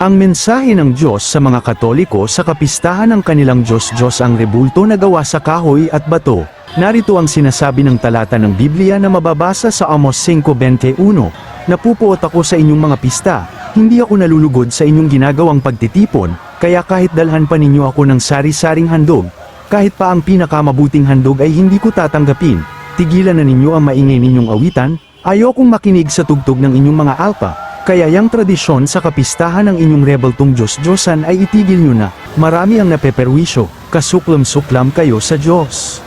Ang mensahe ng Diyos sa mga Katoliko sa kapistahan ng kanilang Diyos-Diyos ang rebulto na gawa sa kahoy at bato. Narito ang sinasabi ng talata ng Biblia na mababasa sa Amos 5.21. Napupuot ako sa inyong mga pista, hindi ako nalulugod sa inyong ginagawang pagtitipon, kaya kahit dalhan pa ninyo ako ng sari-saring handog, kahit pa ang pinakamabuting handog ay hindi ko tatanggapin, tigilan na ninyo ang maingay ninyong awitan, ayokong makinig sa tugtog ng inyong mga alpa, kaya yang tradisyon sa kapistahan ng inyong rebeltong Diyos-Diyosan ay itigil nyo na, marami ang napeperwisyo, kasuklam-suklam kayo sa Diyos.